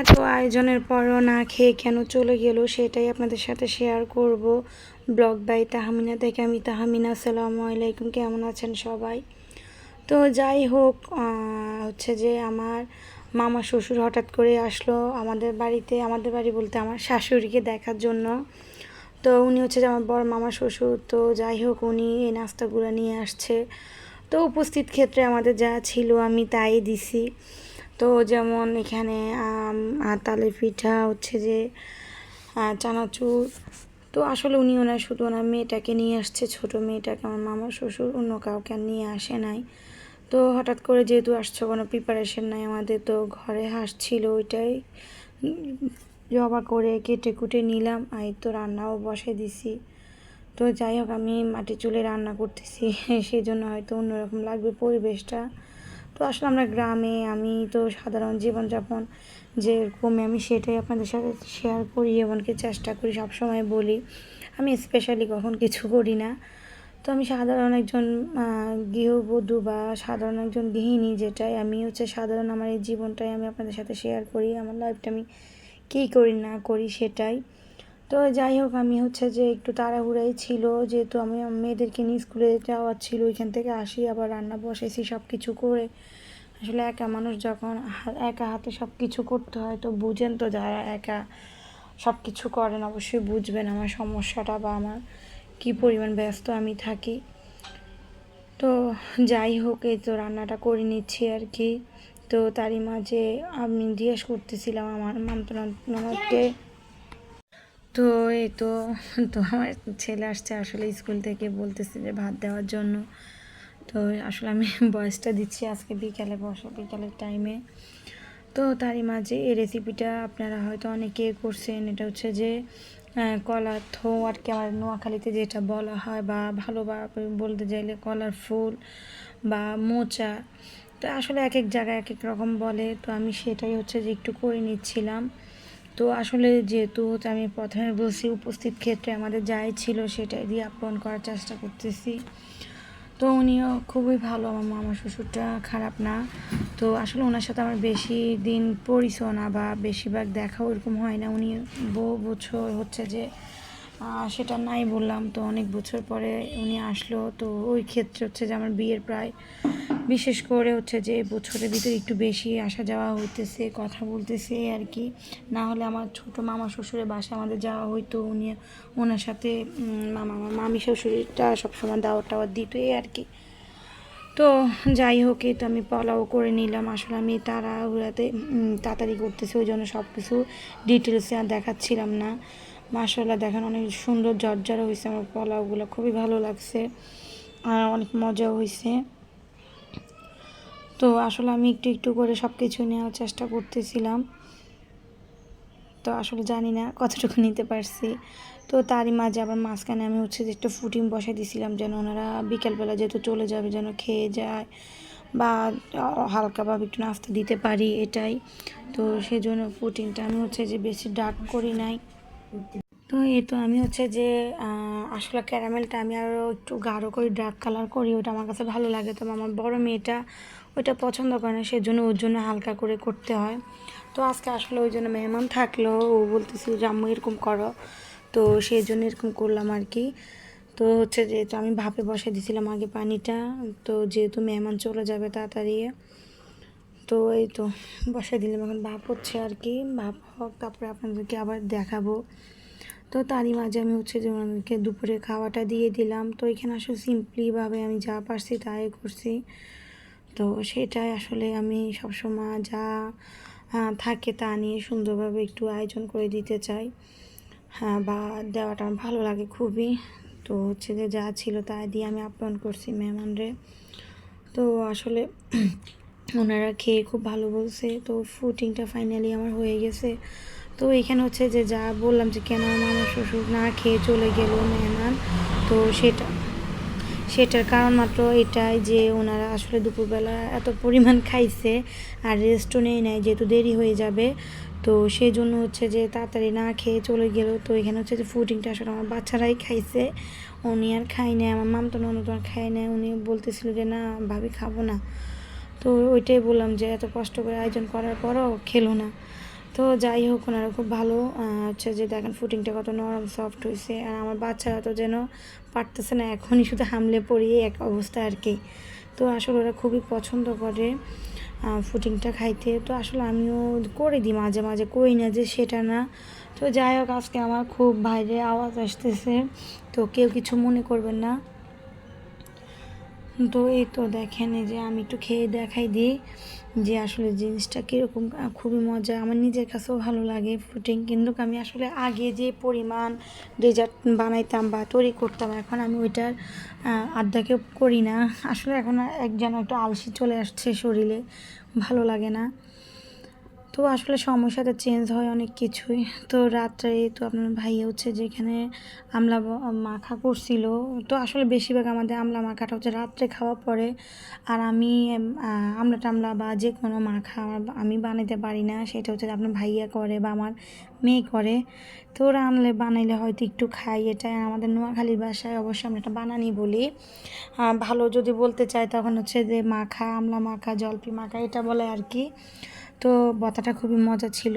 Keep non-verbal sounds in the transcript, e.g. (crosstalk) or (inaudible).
এত আয়োজনের পরও না খেয়ে কেন চলে গেল সেটাই আপনাদের সাথে শেয়ার করব। ব্লগ বাই তাহমিনা থেকে আমি তাহমিনা, আসসালামু আলাইকুম, কেমন আছেন সবাই? তো যাই হোক হচ্ছে যে আমার মামা শ্বশুর হঠাৎ করে আসলো আমাদের বাড়িতে, আমাদের বাড়ি বলতে আমার শাশুড়িকে দেখার জন্য। তো উনি হচ্ছে যে আমার বড় মামা শ্বশুর, তো যাই হোক উনি এই নাস্তাগুলো নিয়ে আসছে। তো উপস্থিত ক্ষেত্রে আমাদের যা ছিল আমি তাই দিছি। তো যেমন এখানে তালের পিঠা হচ্ছে যে চানাচুর। তো আসলে উনি ওনার শুধু ওনার মেয়েটাকে নিয়ে আসছে, ছোট মেয়েটাকে আমার মামার শ্বশুর অন্য কাউকে নিয়ে আসে নাই। তো হঠাৎ করে যেহেতু আসছে, কোনো প্রিপারেশন নাই আমাদের, তো ঘরে হাঁস ছিল ওইটাই জবা করে কেটে কুটে নিলাম, আর তো রান্নাও বসে দিছি। তো যাই হোক, আমি মাটি চুলে রান্না করতেছি (laughs) সেই জন্য হয়তো অন্যরকম লাগবে পরিবেশটা। তো আসলে আমরা গ্রামে আমি তো সাধারণ জীবনযাপন যেরকম আমি সেটাই আপনাদের সাথে শেয়ার করি এমনকি চেষ্টা করি, সবসময় বলি। আমি স্পেশালি কখন কিছু করি না। তো আমি সাধারণ একজন গৃহবধূ বা সাধারণ একজন গৃহিণী যেটাই, আমি হচ্ছে সাধারণ আমার এই জীবনটাই আমি আপনাদের সাথে শেয়ার করি। আমার লাইফটা আমি কী করি না করি সেটাই। তো যাই হোক, আমি হচ্ছে যে একটু তাড়াহুড়াই ছিল, যেহেতু আমি মেয়েদেরকে নিয়ে স্কুলে যাওয়ার ছিল, ওইখান থেকে আসি, আবার রান্না বসেছি সব কিছু করে। আসলে একা মানুষ যখন একা হাতে সব কিছু করতে হয়, তো বুঝেন তো যারা একা সব কিছু করেন, অবশ্যই বুঝবেন আমার সমস্যাটা বা আমার কী পরিমাণ ব্যস্ত আমি থাকি। তো যাই হোক, এই তো রান্নাটা করে নিচ্ছি আর কি। তো তারই মাঝে আমি জিজ্ঞেস করতেছিলাম আমার মামতনাকে তো এই তো তো আমার ছেলে আসছে আসলে স্কুল থেকে বলতেছে যে ভাত দেওয়ার জন্য। তো আসলে আমি বয়সটা দিচ্ছি আজকে বিকালে বসে, বিকালের টাইমে তো তারই মাঝে এই রেসিপিটা আপনারা হয়তো অনেকে করছেন। এটা হচ্ছে যে কলার কলা থো আর কি আমার নোয়াখালীতে যেটা বলা হয় বা ভালোভাবে বলতে চাইলে কলার ফুল বা মোচা। তো আসলে এক এক জায়গায় এক এক রকম বলে। তো আমি সেটাই হচ্ছে যে একটু করে নিচ্ছিলাম। তো আসলে যেহেতু হচ্ছে আমি প্রথমে বলছি উপস্থিত ক্ষেত্রে আমাদের যাই ছিল সেটাই দিয়ে আপন করার চেষ্টা করতেছি। তো উনিও খুবই ভালো, আমার মামা শ্বশুরটা খারাপ না। তো আসলে ওনার সাথে আমার বেশি দিন পরিচয় না বা বেশিরভাগ দেখা ওরকম হয় না। উনি বহু বছর হচ্ছে যে সেটা নাই বললাম। তো অনেক বছর পরে উনি আসলো। তো ওই ক্ষেত্রে হচ্ছে যে আমার বিয়ের প্রায় বিশেষ করে হচ্ছে যে বছরের ভিতরে একটু বেশি আসা যাওয়া হইতেছে কথা বলতেছে আর কি। না হলে আমার ছোট মামা শ্বশুরের বাসা আমাদের যাওয়া হইতো উনি ওনার সাথে মামা আমার মামি শ্বশুরটা সবসময় দাওয়াত টাওয়াত দিত আর কি। তো যাই হোক এই তো আমি পোলাও করে নিলাম। আসলে আমি তাড়াহুড়াতে উম, তাড়াতাড়ি করতেছি ওই জন্য সব কিছু ডিটেলসে আর দেখাচ্ছিলাম না। মাসাল্লাহ দেখেন অনেক সুন্দর জর্জরা হয়েছে আমার পোলাওগুলো খুবই ভালো লাগছে। আর অনেক মজাও হয়েছে তো আসলে আমি একটু একটু করে সব কিছু নেওয়ার চেষ্টা করতেছিলাম। তো আসলে জানি না কতটুকু নিতে পারছি। তো তারই মাঝে আবার মাঝখানে আমি হচ্ছে যে একটু ফুটিং বসাই দিয়েছিলাম যেন ওনারা বিকেলবেলা যেহেতু চলে যাবে যেন খেয়ে যায় বা হালকাভাবে একটু নাস্তা দিতে পারি এটাই। তো সেই জন্য ফুটিংটা আমি হচ্ছে যে বেশি ডার্ক করি নাই। তো এই তো আমি হচ্ছে যে আসলে ক্যারামেলটা আমি আরও একটু গাঢ় করি ডার্ক কালার করি, ওটা আমার কাছে ভালো লাগে। তো আমার বড় মেয়েটা ওইটা পছন্দ করে না, সেজন্য ওর জন্য হালকা করে করতে হয়। তো আজকে আসলে ওই জন্য মেহমান থাকল, ও বলতেছিল যে, আম্মু, এরকম করো। তো সেই জন্য এরকম করলাম আর কি। তো হচ্ছে যেহেতু আমি ভাপে বসে দিয়েছিলাম আগে পানিটা। তো যেহেতু মেহমান চলে যাবে তাড়াতাড়ি। তো এই তো বসাই দিলাম। এখন ভাপ হচ্ছে আর কি। ভাপ হোক, তারপরে আপনাদেরকে আবার দেখাবো। তো তারই মাঝে আমি হচ্ছে যে, ওনাদেরকে দুপুরে খাওয়াটা দিয়ে দিলাম। তো এখানে আসলে সিম্পলিভাবে আমি যা পারছি তাই করছি। তো সেটাই আসলে আমি সবসময় যা থাকে তা নিয়ে সুন্দরভাবে একটু আয়োজন করে দিতে চাই। হ্যাঁ বা দেওয়াটা আমার ভালো লাগে খুবই। তো হচ্ছে যে যা ছিল তাই দিয়ে আমি আপ্যায়ন করছি মেহমানরে। তো আসলে (clears throat) ওনারা খেয়ে খুব ভালো বলছে। তো ফুটিংটা ফাইনালি আমার হয়ে গেছে। তো এখানে হচ্ছে যে যা বললাম যে কেন আমার শ্বশুর না খেয়ে চলে গেল মেহমান, তো সেটা সেটার কারণ মাত্র এটাই যে ওনারা আসলে দুপুরবেলা এত পরিমাণ খাইছে আর রেস্টও নেই নাই, যেহেতু দেরি হয়ে যাবে। তো সেই জন্য হচ্ছে যে তাড়াতাড়ি না খেয়ে চলে গেল। তো এখানে হচ্ছে যে ফুডিংটা আসলে আমার বাচ্চারাই খাইছে। উনি আর খাই নাই, আমার মাম তো ননদ আর খাই নাই। উনি বলতেছিল যে, না, ভাবি খাব না। তো ওইটাই বললাম যে, এত কষ্ট করে আয়োজন করার পরও খেলো না। তো যাই হোক, ওনারা খুব ভালো। হচ্ছে যে দেখেন ফুটিংটা কত নরম সফট হয়েছে আর আমার বাচ্চারা তো যেন পারতেছে না, এখনই শুধু হামলে পড়িয়ে এক অবস্থা আর কি। তো আসলে ওরা খুবই পছন্দ করে ফুটিংটা খাইতে। তো আসলে আমিও করে দিই, মাঝে মাঝে করি না যে সেটা না। তো যাই হোক, আজকে আমার খুব বাইরে আওয়াজ আসতেছে। তো কেউ কিছু মনে করবেন না। তো এই তো দেখেন যে আমি একটু খেয়ে দেখাই দিই যে আসলে জিনিসটা কীরকম খুবই মজা আমার নিজের কাছেও ভালো লাগে ফুটিং কিন্তু আমি আসলে আগে যে পরিমাণ ডেজার্ট বানাইতাম বা তৈরি করতাম, এখন আমি ওইটার আড্ডাকে করি না। আসলে এখন এক যেন একটু আলসি চলে আসছে শরীরে, ভালো লাগে না। তো আসলে সময়ের সাথে চেঞ্জ হয় অনেক কিছুই। তো রাত্রে তো আপনার ভাই হচ্ছে যেখানে আমলা মাখা করছিল, তো আসলে বেশিরভাগ আমাদের আমলা মাখাটা হচ্ছে রাত্রে খাওয়া পরে। আর আমি আমলা টামলা বা যে কোনো মাখা আমি বানাইতে পারি না, সেটা হচ্ছে আপনার ভাইয়া করে বা আমার মেয়ে করে। তো ওরা আনলে, বানাইলে হয়তো একটু খাই এটা আমাদের নোয়াখালীর বাসায় অবশ্যই আমরা এটা বানানি বলি। ভালো যদি বলতে চাই তখন হচ্ছে যে মাখা, আমলা মাখা, জলপি মাখা, এটা বলে আর কি। তো বতাটা খুবই মজা ছিল।